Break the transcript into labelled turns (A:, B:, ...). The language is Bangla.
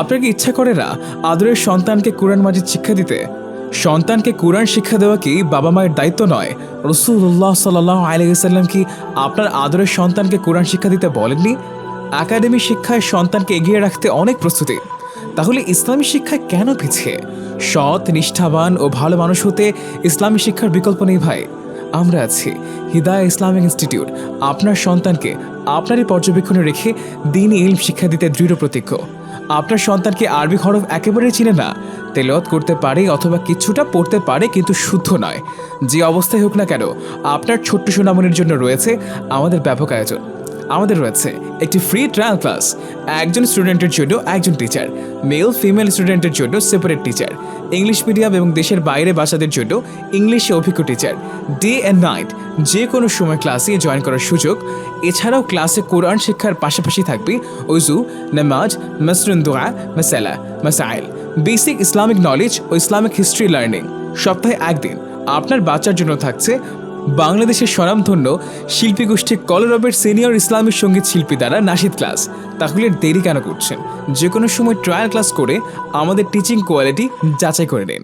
A: আপনার কি ইচ্ছা করে না আদরের সন্তানকে কোরআন মাজিদ শিক্ষা দিতে? সন্তানকে কোরআন শিক্ষা দেওয়া কি বাবা মায়ের দায়িত্ব নয়? রসুল্লাহ সাল্লাহ আলাইসাল্লাম কি আপনার আদরের সন্তানকে কোরআন শিক্ষা দিতে বলেননি? একাডেমি শিক্ষায় সন্তানকে এগিয়ে রাখতে অনেক প্রস্তুতি। তাহলে ইসলামী শিক্ষায় কেন পিছিয়ে সৎ, নিষ্ঠাবান ও ভালো মানুষ হতে ইসলামী শিক্ষার বিকল্প নেই ভাই। আমরা আছি হিদায়া ইসলামিক ইনস্টিটিউট। আপনার সন্তানকে আপনারই পর্যবেক্ষণে রেখে দিন ইলম শিক্ষা দিতে দৃঢ় প্রতিজ্ঞ আপনার সন্তানকে আরবি হরফ একেবারেই চিনে না। তেলত করতে পারে অথবা কিছুটা পড়তে পারে কিন্তু শুদ্ধ নয়। যে অবস্থায় হোক না কেন, আপনার ছোট্ট সোনামনির জন্য রয়েছে আমাদের ব্যাপক আয়োজন। আমাদের রয়েছে একটি ফ্রি ট্রায়াল ক্লাস একজন স্টুডেন্টের জন্য একজন টিচার মেল ফিমেল স্টুডেন্টের জন্য সেপারেট টিচার ইংলিশ মিডিয়াম এবং দেশের বাইরে বাচ্চাদের জন্য ইংলিশে অভিজ্ঞ টিচার ডে অ্যান্ড নাইট যে কোনো সময় ক্লাসে জয়েন করার সুযোগ। এছাড়াও ক্লাসে কোরআন শিক্ষার পাশাপাশি থাকবে উজু নামাজ মাসরুন দোয়া মাসালা, মাসাইল। বেসিক ইসলামিক নলেজ ও ইসলামিক হিস্ট্রি লার্নিং সপ্তাহে একদিন, আপনার বাচ্চার জন্য থাকছে বাংলাদেশের স্বনামধন্য শিল্পী গোষ্ঠী কলরবের সিনিয়র ইসলামিক সংগীত শিল্পী দ্বারা নাসিদ ক্লাস। তাহলে দেরি কেন করছেন? যে কোনো সময় ট্রায়াল ক্লাস করে আমাদের টিচিং কোয়ালিটি যাচাই করে নিন।